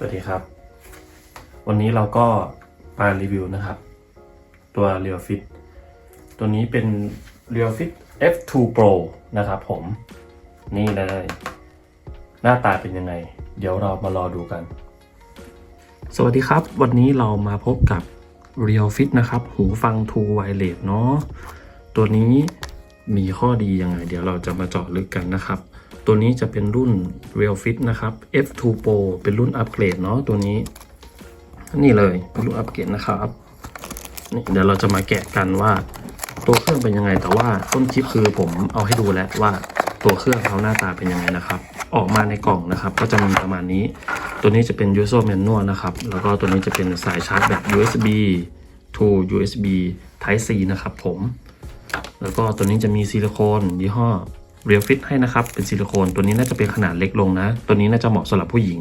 สวัสดีครับ วันนี้เราก็มารีวิวนะครับ ตัว Real Fit ตัวนี้เป็น Real Fit F2 Pro นะครับผม นี่เลย หน้าตาเป็นยังไง เดี๋ยวเรามารอดูกัน สวัสดีครับ วันนี้เรามาพบกับ Real Fit นะครับ หูฟัง True Wireless เนาะตัวนี้ มีข้อดียังไง เดี๋ยวเราจะมาเจาะลึกกันนะครับ ตัวนี้จะเป็นรุ่น Real Fit นะครับ F2 Pro เป็นรุ่นอัปเกรดเนาะตัวนี้ นี่เลยเป็นรุ่นอัปเกรดนะครับนี่เดี๋ยวเราจะมาแกะกันว่า ตัวเครื่องเป็นยังไง แต่ว่าต้นคลิปคือผมเอาให้ดูแล้วว่าตัวเครื่องเขาหน้าตาเป็นยังไงนะครับ ออกมาในกล่องนะครับ ก็จะมีประมาณนี้ ตัวนี้จะเป็น user manual นะครับ แล้วก็ตัวนี้จะเป็นสายชาร์จแบบ USB to USB Type C นะครับผม แล้วก็ตัวนี้จะมีซิลิโคนยี่ห้อเรียวฟิตให้นะครับ เป็นซิลิโคนตัวนี้น่าจะเป็นขนาดเล็กลงนะ ตัวนี้น่าจะเหมาะสำหรับผู้หญิง